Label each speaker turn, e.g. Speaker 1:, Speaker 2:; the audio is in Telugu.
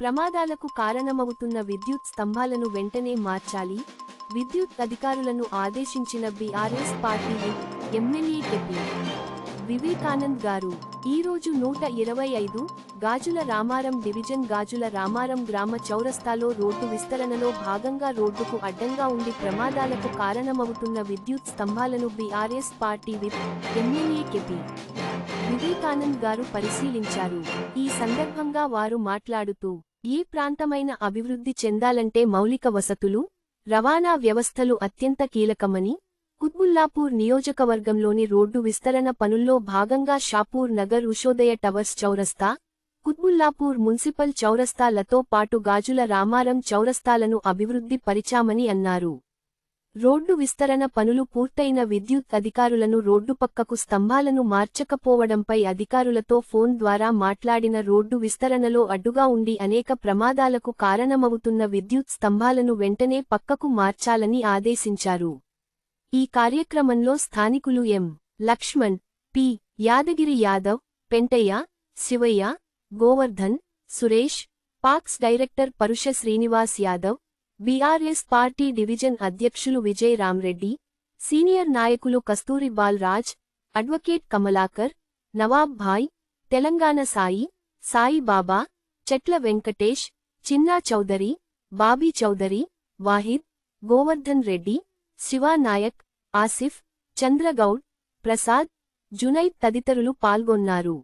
Speaker 1: ప్రమాదాలకు కారణమవుతున్న విద్యుత్ స్తంభాలను వెంటనే మార్చాలి. విద్యుత్ అధికారులను ఆదేశించిన BRS party MLA KP Vivekanand గారు ఈ రోజు నూట ఇరవై ఐదు గాజుల రామారం డివిజన్ గాజుల రామారం గ్రామ చౌరస్తాలో రోడ్డు విస్తరణలో భాగంగా రోడ్డుకు అడ్డంగా ఉండి ప్రమాదాలకు కారణమవుతున్న విద్యుత్ స్తంభాలను BRS party whip MLA KP Vivekanand గారు పరిశీలించారు. ఈ సందర్భంగా వారు మాట్లాడుతూ ఏ ప్రాంతమైన అభివృద్ధి చెందాలంటే మౌలిక వసతులు రవాణా వ్యవస్థలు అత్యంత కీలకమని కుత్బుల్లాపూర్ నియోజకవర్గంలోని రోడ్డు విస్తరణ పనుల్లో భాగంగా షాపూర్ నగర్ ఉషోదయ టవర్స్ చౌరస్తా కుత్బుల్లాపూర్ మున్సిపల్ చౌరస్తాలతో పాటు గాజుల రామారం చౌరస్తాలను అభివృద్ధి పరిచామని అన్నారు. రోడ్డు విస్తరణ పనులు పూర్తయిన విద్యుత్ అధికారులను రోడ్డు పక్కకు స్తంభాలను మార్చకపోవడంపై అధికారులతో ఫోన్ ద్వారా మాట్లాడిన రోడ్డు విస్తరణలో అడ్డుగా ఉండి అనేక ప్రమాదాలకు కారణమవుతున్న విద్యుత్ స్తంభాలను వెంటనే పక్కకు మార్చాలని ఆదేశించారు. ఈ కార్యక్రమంలో స్థానికులు M. Laxman P. Yadagiri Yadav Pentaiah Shivaiah Govardhan Suresh PACS director Parusha Srinivas Yadav BRS party division అధ్యక్షులు విజయ్ రామ్రెడ్డి సీనియర్ నాయకులు కస్తూరి బాల్రాజ్ అడ్వకేట్ కమలాకర్ నవాబ్ భాయ్ తెలంగాణ సాయి సాయి బాబా చెట్ల వెంకటేష్ చిన్నా చౌదరి బాబీ చౌదరి వాహిద్ గోవర్ధన్ రెడ్డి శివానాయక్ ఆసిఫ్ చంద్రగౌడ్ ప్రసాద్ జునైద్ తదితరులు పాల్గొన్నారు.